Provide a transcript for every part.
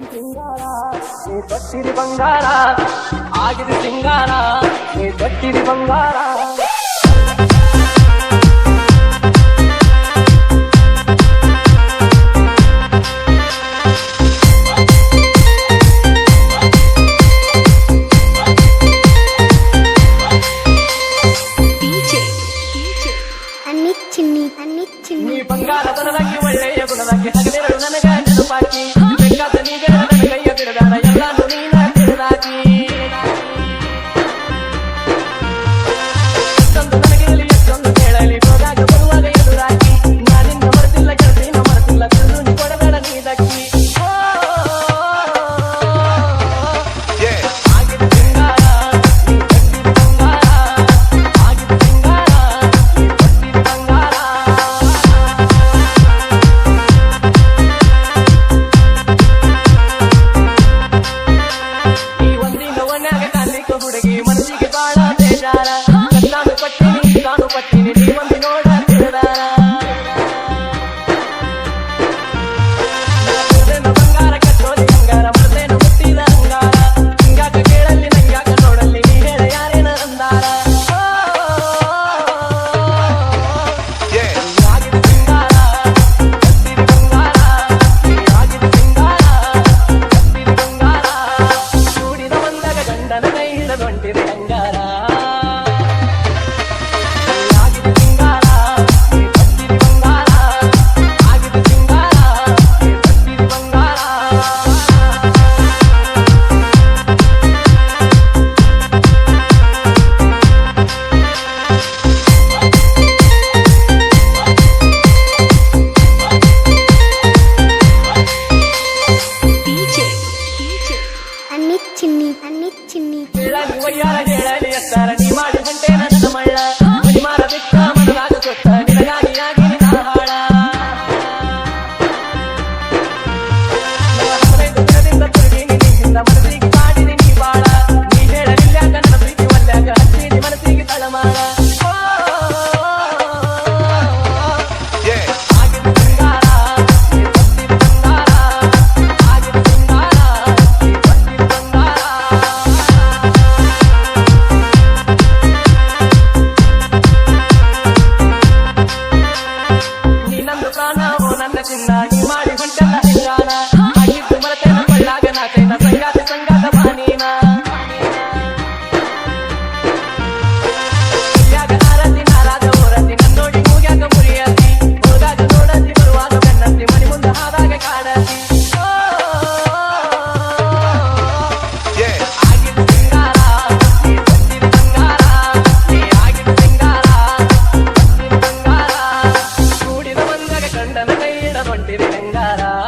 నీ గట్టిది బంగారా ఆగిది సింగారా నీ గట్టిది బంగారా ಅನ್ನಿಚ್ಚಿನ್ನಿ ಅನ್ನಿಚ್ಚಿನ್ನಿ ಬಂಗಾರ ತನದಾಗಿ ಒಳ್ಳೆಯ ಗುಣವಾಗಿ ಹಗಲಿರಳು ನನಗ ನೆನಪಾಕಿ that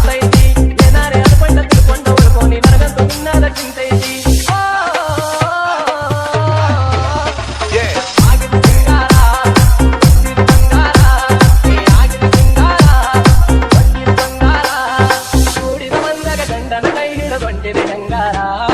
గంగ గొంటి గంగారా